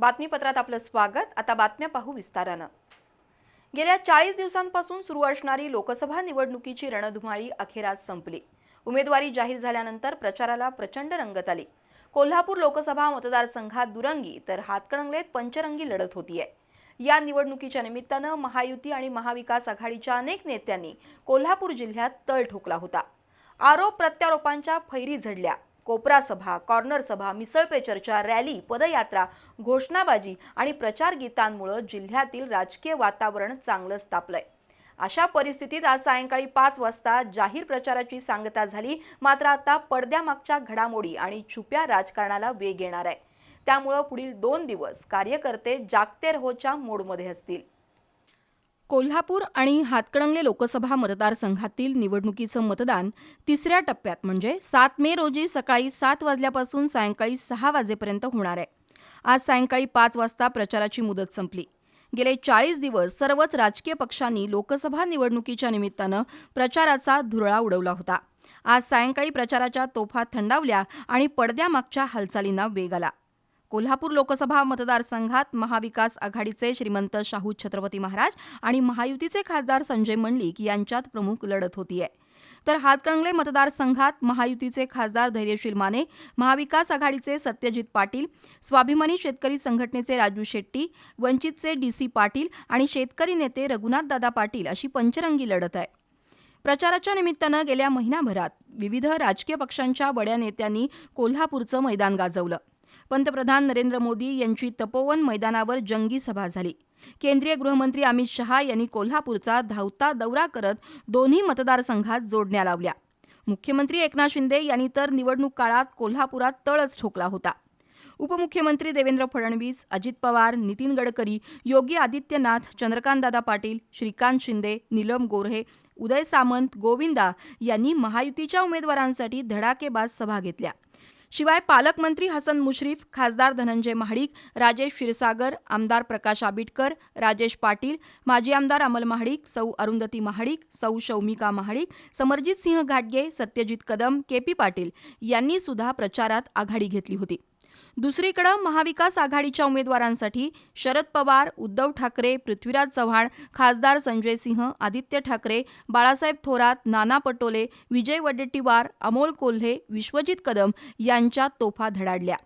बातमीपत्रात आपलं स्वागत. आता बातम्या पाहू विस्तारानं. गेल्या चाळीस दिवसांपासून सुरू असणारी लोकसभा निवडणुकीची रणधुमाळी अखेरात संपली. उमेदवारी जाहीर झाल्यानंतर प्रचाराला प्रचंड रंगत आली. कोल्हापूर लोकसभा मतदारसंघात दुरंगी तर हातकणंगलेत पंचरंगी लढत होतीये. या निवडणुकीच्या निमित्तानं महायुती आणि महाविकास आघाडीच्या अनेक नेत्यांनी कोल्हापूर जिल्ह्यात तळ ठोकला होता. आरोप प्रत्यारोपांच्या फैरी झडल्या. कोपरा सभा कॉर्नर सभा मिसळपे चर्चा रॅली पदयात्रा घोषणाबाजी आणि प्रचार गीतांमुळे जिल्ह्यातील राजकीय वातावरण चांगलंच तापलंय अशा परिस्थितीत आज सायंकाळी पाच वाजता जाहीर प्रचाराची सांगता झाली मात्र आता पडद्यामागच्या घडामोडी आणि छुप्या राजकारणाला वेग येणार आहे. त्यामुळं पुढील दोन दिवस कार्यकर्ते जागते होच्या मोडमध्ये असतील. कोल्हापूर आणि हातकणंगले लोकसभा मतदारसंघातील निवडणुकीचं मतदान तिसऱ्या टप्प्यात म्हणजे सात मे रोजी सकाळी सात वाजल्यापासून सायंकाळी सहा वाजेपर्यंत होणार आहे. आज सायंकाळी पाच वाजता प्रचाराची मुदत संपली. गेले चाळीस दिवस सर्वच राजकीय पक्षांनी लोकसभा निवडणुकीच्या निमित्तानं प्रचाराचा धुरळा उडवला होता. आज सायंकाळी प्रचाराच्या तोफा थंडावल्या आणि पडद्यामागच्या हालचालींना वेग आला. कोल्हापूर लोकसभा मतदारसंघात महाविकास आघाडीचे श्रीमंत शाहू छत्रपती महाराज आणि महायुतीचे खासदार संजय मंडलिक यांच्यात प्रमुख लढत होतीये. तर हातकणंगले मतदारसंघात महायुतीचे खासदार धैर्यशील माने महाविकास आघाडीचे सत्यजित पाटील स्वाभिमानी शेतकरी संघटनेचे राजू शेट्टी वंचितचे डी सी पाटील आणि शेतकरी नेते रघुनाथदादा पाटील अशी पंचरंगी लढत आहे. प्रचाराच्या निमित्तानं गेल्या महिनाभरात विविध राजकीय पक्षांच्या बड्या नेत्यांनी कोल्हापूरचं मैदान गाजवलं. पंतप्रधान नरेंद्र मोदी यांची तपोवन मैदानावर जंगी सभा झाली. केंद्रीय गृहमंत्री अमित शहा यांनी कोल्हापूरचा धावता दौरा करत दोन्ही मतदारसंघात जोडण्या लावल्या. मुख्यमंत्री एकनाथ शिंदे यांनी तर निवडणूक काळात कोल्हापुरात तळच ठोकला होता. उपमुख्यमंत्री देवेंद्र फडणवीस अजित पवार नितीन गडकरी योगी आदित्यनाथ चंद्रकांतदादा पाटील श्रीकांत शिंदे नीलम गोऱ्हे उदय सामंत गोविंदा यांनी महायुतीच्या उमेदवारांसाठी धडाकेबाज सभा घेतल्या. शिवाय पालकमंत्री हसन मुश्रीफ खासदार धनंजय महाडिक राजेश क्षीरसागर आमदार प्रकाश आबिटकर राजेश पाटील माजी आमदार अमल महाडिक सौ अरुंधती महाडिक सौ शौमिका महाडिक समरजित सिंह घाटगे सत्यजित कदम के पी पाटील यांनी सुद्धा प्रचारात आघाडी घेतली होती. दुसरीकडं महाविकास आघाडीच्या उमेदवारांसाठी शरद पवार उद्धव ठाकरे पृथ्वीराज चव्हाण खासदार संजय सिंह आदित्य ठाकरे बाळासाहेब थोरात नाना पटोले विजय वडेट्टीवार अमोल कोल्हे विश्वजित कदम यांच्या तोफा धडाडल्या.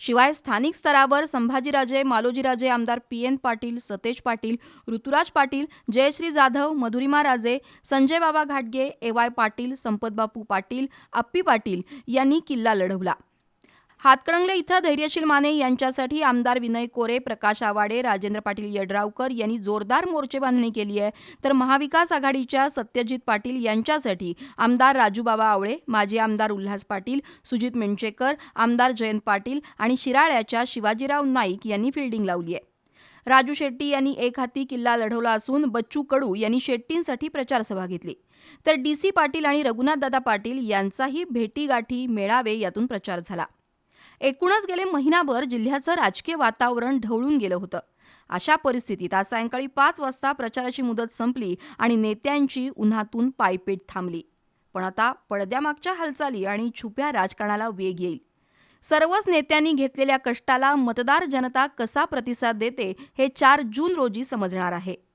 शिवाय स्थानिक स्तरावर संभाजीराजे मालोजीराजे आमदार पी एन पाटील सतेज पाटील ऋतुराज पाटील जयश्री जाधव मधुरिमा राजे संजय बाबा घाटगे ए वाय पाटील संपतबापू पाटील अप्पी पाटील यांनी किल्ला लढवला. हातकणंगले इथं धैर्यशील माने यांच्यासाठी आमदार विनय कोरे प्रकाश आवाडे राजेंद्र पाटील यड्रावकर यांनी जोरदार मोर्चे बांधणी केली आहे. तर महाविकास आघाडीच्या सत्यजित पाटील यांच्यासाठी आमदार राजूबाबा आवळे माजी आमदार उल्हास पाटील सुजित मेंचेकर आमदार जयंत पाटील आणि शिराळ्याच्या शिवाजीराव नाईक यांनी फिल्डिंग लावली आहे. राजू शेट्टी यांनी एक हाती किल्ला लढवला असून बच्चू कडू यांनी शेट्टींसाठी प्रचारसभा घेतली. तर डी सी पाटील आणि रघुनाथदादा पाटील यांचाही भेटीगाठी मेळावे यातून प्रचार झाला. एकूणच गेले महिनाभर जिल्ह्याचं राजकीय वातावरण ढवळून गेलं होतं. अशा परिस्थितीत आज सायंकाळी पाच वाजता प्रचाराची मुदत संपली आणि नेत्यांची उन्हातून पायपीट थांबली. पण आता पडद्यामागच्या हालचाली आणि छुप्या राजकारणाला वेग येईल. सर्वच नेत्यांनी घेतलेल्या कष्टाला मतदार जनता कसा प्रतिसाद देते हे चार जून रोजी समजणार आहे.